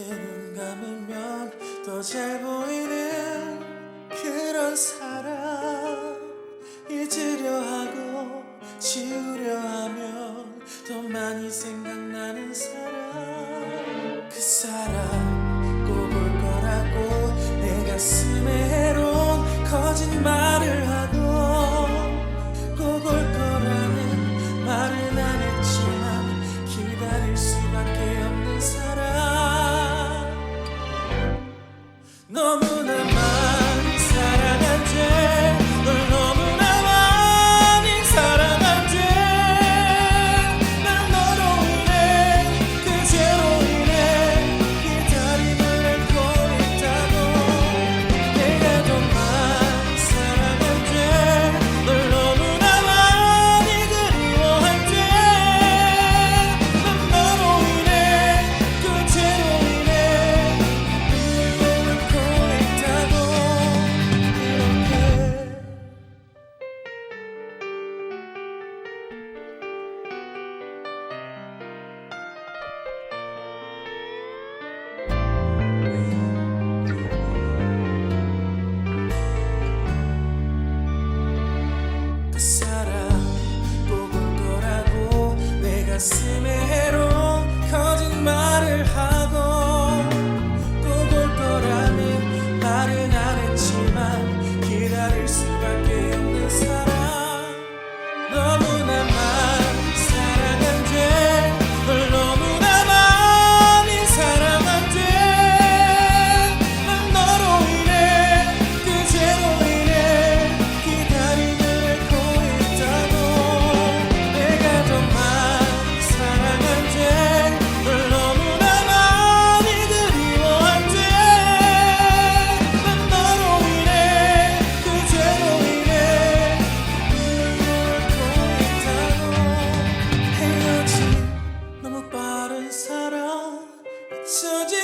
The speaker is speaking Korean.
그때 눈 감으면 더 잘 보이는 그런 사람 잊으려 하고 지우려 하면 더 많이 생각나는 사람 그 사람 high. So